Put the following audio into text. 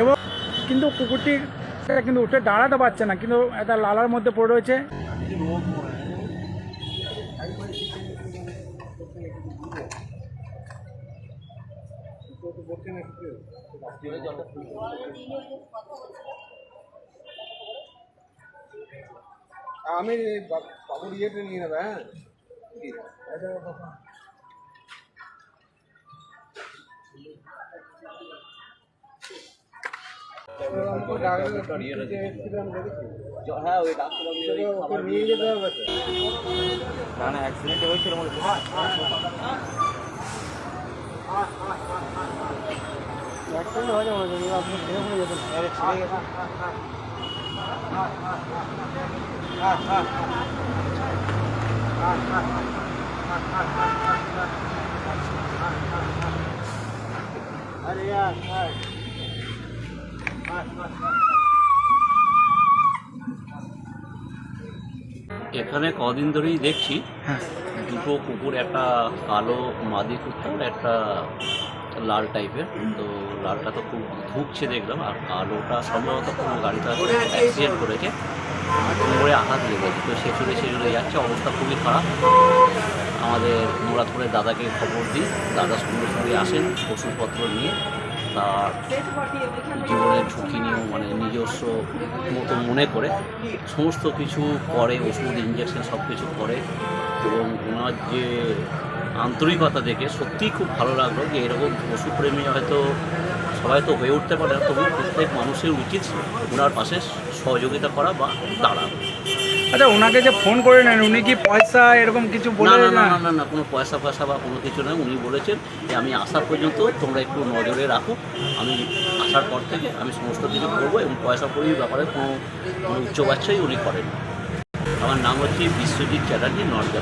এবং কিন্তু কুকুরটি কিন্তু উঠে দাঁড়াতে পারছে না, কিন্তু একটা লালার মধ্যে পড়ে রয়েছে। আমি বাবুর ইয়েটা নিয়ে নেবে হ্যাঁ? হ্যাঁ ওই ডাক্তার ওকে নিয়ে যেতে হবে তো না না অ্যাক্সিডেন্ট হয়েছিল মনে আরে यार এখানে কদিন ধরেই দেখছি দুটো কুকুর একটা কালো মাদি কুকুর একটা লাল টাইপের। তো লালটা তো খুব ধুকছে দেখলাম আর কালোটা সম্ভবত কোনো গাড়িতে অ্যাক্সিডেন্ট করেছে। কোমরে আঘাত লেগেছে তো সে চলে সে চলে যাচ্ছে অবস্থা খুবই খারাপ। আমাদের মুরাদপুরের দাদাকে খবর দিই দাদা সঙ্গে সঙ্গে আসেন ওষুধপত্র নিয়ে। তার জীবনের ঝুঁকি নিয়েও মানে নিজস্ব মতো মনে করে, সমস্ত কিছু করে, ওষুধ ইঞ্জেকশন সব কিছু করে, এবং ওনার যে আন্তরিকতা দেখে সত্যিই খুব ভালো লাগল যে এরকম পশুপ্রেমী হয়তো সবাই তো হয়ে উঠতে পারে না, তবু প্রত্যেক মানুষের উচিত ওনার পাশে সহযোগিতা করা বা দাঁড়ানো। আচ্ছা ওনাকে যে ফোন করে নেন উনি কি পয়সা এরকম কিছু বলে না না না না কোনো পয়সা পয়সা বা কোনো কিছু নয় উনি বলেছেন যে আমি আসা পর্যন্ত তোমরা একটু নজরে রাখো। আমি আসার পর থেকে আমি সমস্ত কিছু করব এবং পয়সা করির ব্যাপারে কোনো কোনো উচ্চ বাচ্চাই উনি করেন আমার নাম হচ্ছে বিশ্বজিৎ চ্যাটার্জি নর্থ